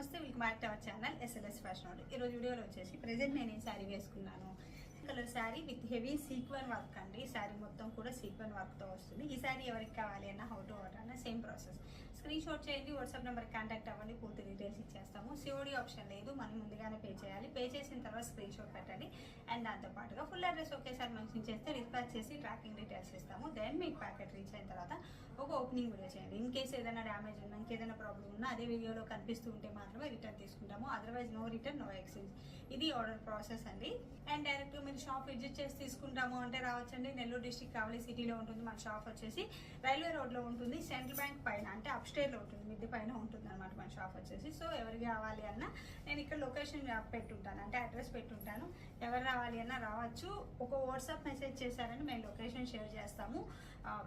నమస్తే welcome back to our channel SLS fashion ఈ ఈరోజు వీడియోలో వచ్చేసి ప్రెజెంట్ నేను ఈ శారీ వేసుకున్నాను. Colour sari with heavy sequin work అండి. శారీ మొత్తం కూడా సీక్వెన్ వర్క్తో వస్తుంది. ఈ శారీ ఎవరికి కావాలి అన్న హౌ టు ఆర్డర్ అన్న సేమ్ ప్రాసెస్ స్క్రీన్ షాట్ చేయండి వాట్సాప్ నెంబర్ కాంటాక్ట్ అవ్వండి పూర్తి డీటెయిల్స్ ఇచ్చేస్తాము. సిఓడి ఆప్షన్ లేదు. మనం ముందుగానే పే చేయాలి. పే చేసిన తర్వాత స్క్రీన్ షాట్ పెట్టండి. అండ్ దాంతోపాటుగా ఫుల్ అడ్రస్ ఒకేసారి మెన్షన్ చేస్తే డిస్పాచ్ చేసి ట్రాకింగ్ డీటెయిల్స్ ఇస్తాము. దెన్ మీకు ప్యాకెట్ రీచ్ అయిన తర్వాత ఒక ఓపెనింగ్ వీడియో చేయండి. ఇన్ కేసు ఏదైనా డ్యామేజ్ ఉన్నా ఇంకేదైనా ప్రాబ్లం ఉన్నా అదే వీడియోలో కనిపిస్తూ ఉంటే మాత్రమే రిటర్న్ తీసుకుంటాము. Otherwise no return no exchange ఇది ఆర్డర్ ప్రాసెస్ అండి. అండ్ డైరెక్ట్ మీరు షాప్ విజిట్ చేసి తీసుకుంటాము అంటే రావచ్చండి. నెల్లూరు డిస్టిక్ కావలి సిటీలో ఉంటుంది. మన షాప్ వచ్చేసి రైల్వే రోడ్లో ఉంటుంది. సెంట్రల్ బ్యాంక్ పైన అంటే అప్స్టేర్లో ఉంటుంది. మిద్ది పైన ఉంటుంది అనమాట మన షాప్ వచ్చేసి. సో ఎవరికి కావాలి అన్న నేను ఇక్కడ లొకేషన్ పెట్టుంటాను అంటే అడ్రస్ పెట్టుంటాను. ఎవరు రావాలి అన్నా రావచ్చు. ఒక వాట్సాప్ మెసేజ్ చేశారని మేము లొకేషన్ షేర్ చేస్తాము.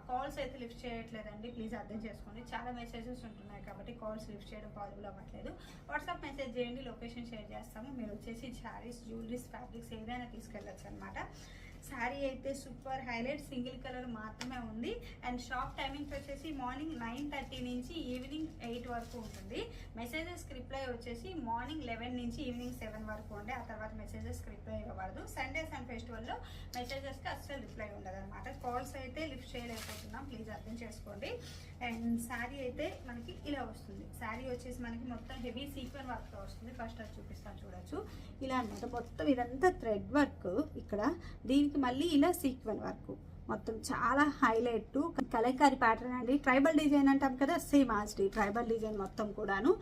కాల్స్ అయితే లిఫ్ట్ చేయట్లేదండి. ప్లీజ్ అర్థం చేసుకోండి. చాలా మెసేజెస్ ఉంటున్నాయి కాబట్టి కాల్స్ లిఫ్ట్ చేయడం పాసిబుల్ అవ్వట్లేదు. వాట్సాప్ మెసేజ్ చేయండి లొకేషన్ షేర్ చేస్తాము. మీరు వచ్చేసి శారీస్ జ్యువెలరీస్ ఫ్యాబ్రిక్స్ ఏదైనా తీసుకెళ్ళచ్చు అనమాట శారీ అయితే సూపర్. హైలైట్ సింగిల్ కలర్ మాత్రమే ఉంది. అండ్ షాప్ టైమింగ్స్ వచ్చేసి మార్నింగ్ నైన్ థర్టీ నుంచి ఈవినింగ్ ఎయిట్ వరకు ఉంటుంది. మెసేజెస్ రిప్లై వచ్చేసి మార్నింగ్ లెవెన్ నుంచి ఈవినింగ్ సెవెన్ వరకు ఉండే. ఆ తర్వాత మెసేజెస్ రిప్లై ఇవ్వబడదు. సండేస్ అండ్ ఫెస్టివల్లో మెసేజెస్కి అస్సలు రిప్లై ఉండదు అనమాట కాల్స్ అయితే లిఫ్ట్ చేయలేకపోతున్నాం. ప్లీజ్ అర్థం చేసుకోండి. అండ్ శారీ అయితే మనకి ఇలా వస్తుంది. శారీ వచ్చేసి మనకి మొత్తం హెవీ సీక్వెన్ వర్క్తో వస్తుంది. ఫస్ట్ అది చూపిస్తాను చూడొచ్చు. ఇలా అనమాట మొత్తం ఇదంతా థ్రెడ్ వర్క్. ఇక్కడ దీనికి మళ్ళీ ఇలా సీక్వెన్ వర్క్. మొత్తం చాలా హైలైట్. కలైకారి ప్యాటర్న్ అండి. ట్రైబల్ డిజైన్ అంటాం కదా సేమ్ ఆస్డి ట్రైబల్ డిజైన్ మొత్తం కూడాను.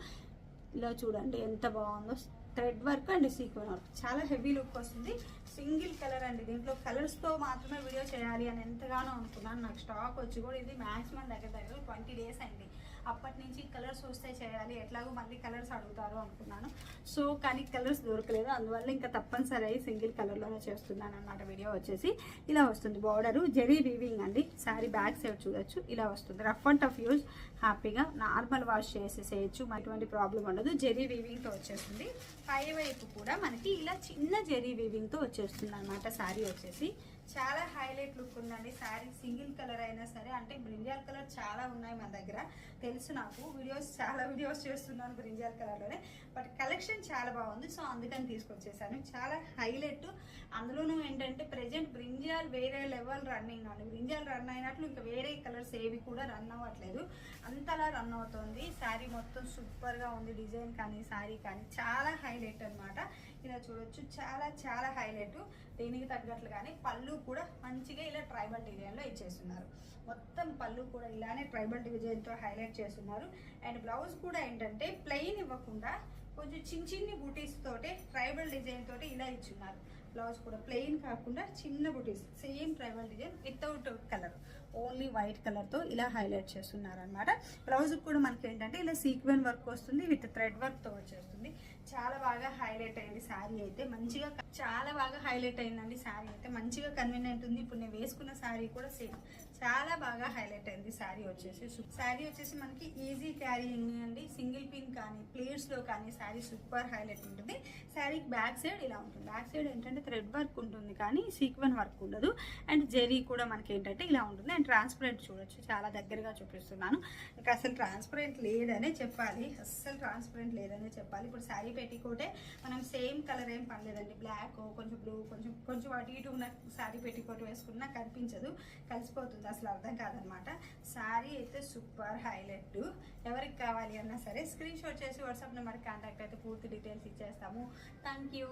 ఇలా చూడండి ఎంత బాగుందో. Thread work and sequin work. చాలా హెవీ లుక్ వస్తుంది. సింగిల్ కలర్ అండి. దీంట్లో కలర్స్తో మాత్రమే వీడియో చేయాలి అని ఎంతగానో అనుకున్నాను. నాకు స్టాక్ వచ్చి కూడా ఇది మ్యాక్సిమం దగ్గర దగ్గర ట్వంటీ డేస్ అయింది అప్పటి నుంచి కలర్స్ వస్తే చేయాలి ఎట్లాగో మళ్ళీ కలర్స్ అడుగుతారు అనుకున్నాను. సో కానీ కలర్స్ దొరకలేదు. అందువల్ల ఇంకా తప్పనిసరి అయ్యి సింగిల్ కలర్లోనే చేస్తున్నాను అన్నమాట వీడియో వచ్చేసి. ఇలా వస్తుంది బార్డరు. జెరీ వీవింగ్ అండి. శారీ బ్యాక్ సైడ్ చూడొచ్చు. ఇలా వస్తుంది. Rough and tough use. హ్యాపీగా నార్మల్ వాష్ చేసేసేయచ్చు. ఎటువంటి ప్రాబ్లం ఉండదు. జెరీ వీవింగ్తో వచ్చేస్తుంది. పై వైపు కూడా మనకి ఇలా చిన్న జెరీ వీవింగ్తో వచ్చేస్తుంది అనమాట శారీ వచ్చేసి. చాలా హైలైట్ లుక్ ఉందండి. శారీ సింగిల్ కలర్ అయినా సరే అంటే బ్రింజాల్ కలర్ చాలా ఉన్నాయి మన దగ్గర. తెలుసు నాకు. వీడియోస్ చాలా వీడియోస్ చేస్తున్నాను బ్రింజాల్ కలర్లోనే. బట్ కలెక్షన్ చాలా బాగుంది. సో అందుకని తీసుకొచ్చేసాను. చాలా హైలైట్. అందులోనూ ఏంటంటే ప్రెజెంట్ బ్రింజాల్ వేరే లెవెల్ రన్నింగ్ అండి. బ్రింజాల్ రన్ అయినట్లు ఇంకా వేరే కలర్స్ ఏవి కూడా రన్ అవ్వట్లేదు. అంతలా రన్ అవుతుంది. శారీ మొత్తం సూపర్గా ఉంది. డిజైన్ కానీ శారీ కానీ చాలా హైలైట్ అనమాట ఇలా చూడొచ్చు. చాలా చాలా హైలైట్. దీనికి తగ్గట్లు కానీ పళ్ళు కూడా మంచిగా ఇలా ట్రైబల్ డిజైన్లో ఇచ్చేస్తున్నారు. మొత్తం పళ్ళు కూడా ఇలానే ట్రైబల్ డిజైన్తో హైలైట్ చేస్తున్నారు. అండ్ బ్లౌజ్ కూడా ఏంటంటే ప్లెయిన్ ఇవ్వకుండా కొంచెం చిన్న చిన్ని బుటీస్ తోటి ట్రైబల్ డిజైన్ తోటి ఇలా ఇచ్చున్నారు. బ్లౌజ్ కూడా ప్లెయిన్ కాకుండా చిన్న butis same tribal design without colour. Only white కలర్తో ఇలా హైలైట్ చేస్తున్నారు అనమాట బ్లౌజ్ కూడా మనకి ఏంటంటే ఇలా సీక్వెన్ వర్క్ వస్తుంది విత్ థ్రెడ్ వర్క్తో వచ్చేస్తుంది. చాలా బాగా హైలైట్ అయింది శారీ అయితే. మంచిగా చాలా బాగా హైలైట్ అయిందండి శారీ అయితే. మంచిగా కన్వీనియంట్ ఉంది. ఇప్పుడు నేను వేసుకున్న శారీ కూడా సేమ్. చాలా బాగా హైలైట్ అయింది శారీ వచ్చేసి. శారీ వచ్చేసి మనకి ఈజీ క్యారీయింగ్ అండి. సింగిల్ పిన్ కానీ ప్లేట్స్లో కానీ శారీ సూపర్ హైలైట్ ఉంటుంది. శారీకి బ్యాక్ సైడ్ ఇలా ఉంటుంది. బ్యాక్ సైడ్ ఏంటంటే థ్రెడ్ వర్క్ ఉంటుంది కానీ సీక్వెన్ వర్క్ ఉండదు. అండ్ జెరీ కూడా మనకి ఏంటంటే ఇలా ఉంటుంది. అండ్ ట్రాన్స్పరెంట్ చూడొచ్చు. చాలా దగ్గరగా చూపిస్తున్నాను. ఇంకా అసలు ట్రాన్స్పరెంట్ లేదనే చెప్పాలి. అస్సలు ట్రాన్స్పరెంట్ లేదనే చెప్పాలి. ఇప్పుడు శారీ పెట్టికోటే మనం సేమ్ కలర్ ఏం పడలేదండి. బ్లాక్ కొంచెం బ్లూ కొంచెం కొంచెం అటు ఇటు ఉన్న శారీ పెట్టికోట్ వేసుకున్నా కనిపించదు. కలిసిపోతుంది. అసలు అర్థం కాదనమాట. శారీ అయితే సూపర్ హైలైట్. ఎవరికి కావాలి అన్నా సరే స్క్రీన్ షాట్ చేసి వాట్సాప్ నెంబర్కి కాంటాక్ట్ అయితే పూర్తి డీటెయిల్స్ ఇచ్చేస్తాము. Thank you